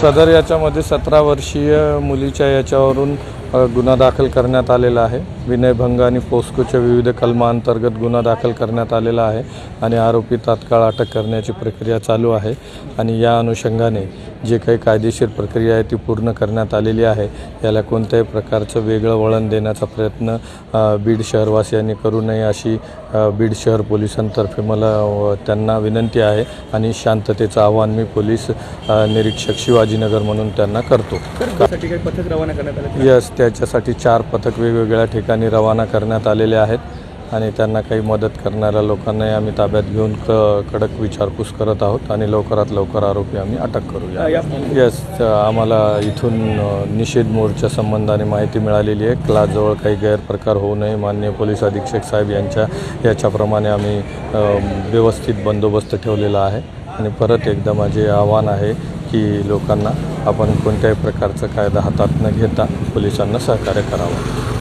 सदर याच्यामध्ये सतरा वर्षीय मुलीच्या याच्यावरून गुन्हा दाखल करण्यात आलेला आहे. विनयभंग आणि पोस्कोच्या विविध कलमांतर्गत गुन्हा दाखल करण्यात आलेला आहे आणि आरोपी तात्काळ अटक करण्याची प्रक्रिया चालू आहे आणि या अनुषंगाने जे काही कायदेशीर प्रक्रिया आहे ती पूर्ण करण्यात आलेली आहे. याला कोणत्याही प्रकारचं वेगळं वळण देण्याचा प्रयत्न बीड शहरवासियांनी करू नये अशी बीड शहर पोलिसांतर्फे मला त्यांना विनंती आहे आणि शांततेचं आव्हान मी पोलीस निरीक्षक शिवाजीनगर म्हणून त्यांना करतो. यस त्याच्यासाठी चार पथक वेगवेगळ्या ठिकाणी रवाना करण्यात आलेले आहेत आणि त्यांना काही मदत करणाऱ्या लोकांनाही आम्ही ताब्यात घेऊन क कडक विचारपूस करत आहोत आणि लवकरात लवकर आरोपी आम्ही अटक करूया. येस आम्हाला इथून निषेध मोर्चा संबंधाने माहिती मिळालेली आहे. क्लासजवळ काही गैरप्रकार होऊ नये. माननीय पोलीस अधीक्षक साहेब यांच्या याच्याप्रमाणे आम्ही व्यवस्थित बंदोबस्त ठेवलेला आहे. आणि परत एकदा माझे आव्हान आहे की लोकांना आपण कोणत्याही प्रकारचा कायदा हातात न घेता पोलिसांना सहकार्य करावं.